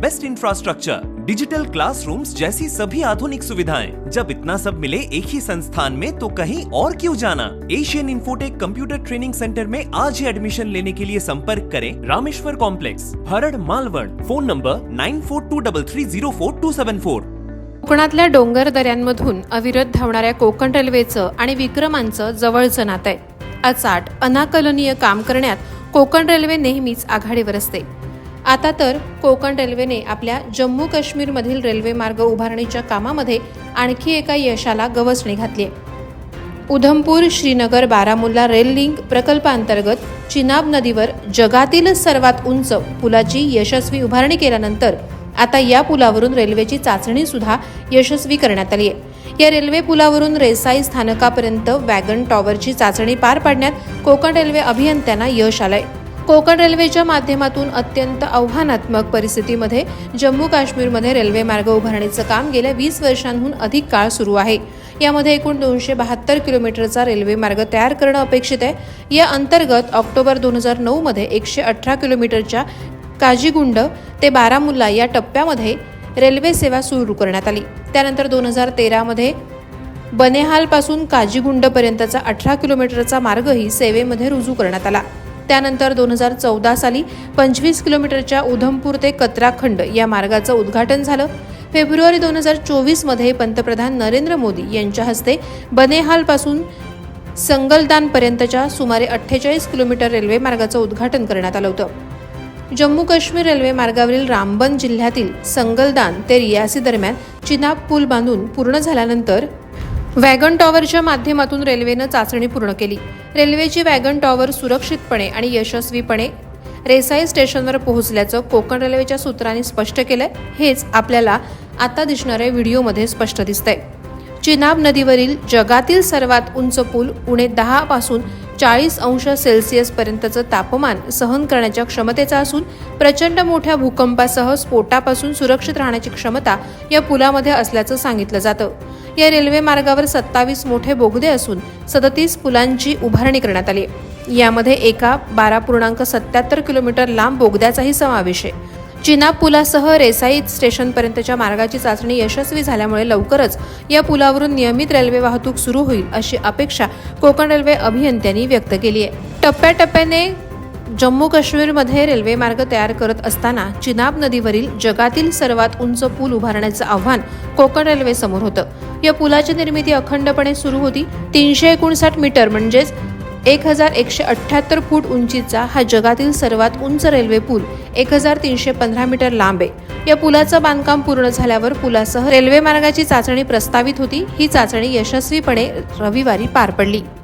best infrastructure digital classrooms जैसी सभी आधुनिक सुविधाएं। जब इतना सब मिले एक ही संस्थान में तो कहीं और क्यों जाना? Asian Infotech computer training centre में आज ही एडमिशन लेने के लिए संपर्क करें Rameshwar complex Harad Malvan. Phone number nine four two double three zero four two seven four कोकणातल्या डोंगर दऱ्यांमधून अविरत धावणाऱ्या कोकण रेल्वेचं आणि विक्रमांचं जवळचं नातं आहे. अचाट अनाकलनीय काम करण्यात कोकण रेल्वे नेहमीच आघाडीवर असते. आता तर कोकण रेल्वेने आपल्या जम्मू काश्मीरमधील रेल्वे मार्ग उभारणीच्या कामामध्ये आणखी एका यशाला गवसणी घातली आहे. उधमपूर श्रीनगर बारामुल्ला रेल लिंक प्रकल्पांतर्गत चिनाब नदीवर जगातील सर्वात उंच पुलाची यशस्वी उभारणी केल्यानंतर आता या पुलावरून रेल्वेची चाचणी सुद्धा यशस्वी करण्यात आली आहे. या रेल्वे पुलावरून रेसाई स्थानकापर्यंत वॅगन टॉवरची चाचणी पार पाडण्यात कोकण रेल्वे अभियंत्यांना यश आलंय. कोकण रेल्वेच्या माध्यमातून अत्यंत आव्हानात्मक परिस्थितीमध्ये जम्मू काश्मीरमध्ये रेल्वे मार्ग उभारणीचं काम गेल्या वीस वर्षांहून अधिक काळ सुरू आहे. यामध्ये एकूण दोनशे बहात्तर किलोमीटरचा रेल्वे मार्ग तयार करणं अपेक्षित आहे. या अंतर्गत ऑक्टोबर दोन हजार नऊमध्ये एकशे अठरा किलोमीटरच्या काजीगुंड ते बारामुल्ला या टप्प्यामध्ये रेल्वे सेवा सुरू करण्यात आली. त्यानंतर दोन हजार तेरामध्ये बनेहालपासून काजीगुंडपर्यंतचा अठरा किलोमीटरचा मार्गही सेवेमध्ये रुजू करण्यात आला. त्यानंतर दोन हजार चौदा साली पंचवीस किलोमीटरच्या उधमपूर ते कत्राखंड या मार्गाचं उद्घाटन झालं. फेब्रुवारी दोन हजार चोवीसमध्ये पंतप्रधान नरेंद्र मोदी यांच्या हस्ते बनेहालपासून संगलदानपर्यंतच्या सुमारे अठ्ठेचाळीस किलोमीटर रेल्वे मार्गाचं उद्घाटन करण्यात आलं होतं. जम्मू काश्मीर रेल्वे मार्गावरील रामबन जिल्ह्यातील संगलदान ते रियासी दरम्यान चिनाब पूल बांधून पूर्ण झाल्यानंतर वॅगन टॉवरच्या माध्यमातून रेल्वेनं चाचणी पूर्ण केली. रेल्वेची वॅगन टॉवर सुरक्षितपणे आणि यशस्वीपणे रेसाई स्टेशनवर पोहोचल्याचं कोकण रेल्वेच्या सूत्रांनी स्पष्ट केलंय. हेच आपल्याला आता दिसणाऱ्या व्हिडिओमध्ये स्पष्ट दिसतंय. चिनाब नदीवरील जगातील सर्वात उंच पूल उणे दहा पासून चाळीस अंश सेल्सिअस पर्यंतचं तापमान सहन करण्याच्या क्षमतेचा असून प्रचंड मोठ्या भूकंपासह स्फोटापासून सुरक्षित राहण्याची क्षमता या पुलामध्ये असल्याचं सांगितलं जातं. या रेल्वे मार्गावर सत्तावीस मोठे बोगदे असून सदतीस पुलांची उभारणी करण्यात आली यामध्ये एका बारा पूर्णांक सत्याहत्तर किलोमीटर लांब बोगद्याचाही समावेश आहे. चिनाब पुलासह रेसाई स्टेशनपर्यंतच्या मार्गाची चाचणी यशस्वी झाल्यामुळे लवकरच या पुलावरून नियमित रेल्वे वाहतूक सुरू होईल अशी अपेक्षा कोकण रेल्वे अभियंत्यांनी व्यक्त केली आहे. टप्प्याटप्प्याने जम्मू काश्मीरमध्ये रेल्वे मार्ग तयार करत असताना चिनाब नदीवरील जगातील सर्वात उंच पूल उभारण्याचं आव्हान कोकण रेल्वे समोर होतं. या पुलाची निर्मिती अखंडपणे सुरू होती. तीनशे एकोणसाठ मीटर म्हणजेच एक हजार एकशे अठ्ठ्याहत्तर फूट उंचीचा हा जगातील सर्वात उंच रेल्वे पूल एक हजार तीनशे पंधरा मीटर लांब आहे. या पुलाचं बांधकाम पूर्ण झाल्यावर पुलासह रेल्वे मार्गाची चाचणी प्रस्तावित होती. ही चाचणी यशस्वीपणे रविवारी पार पडली.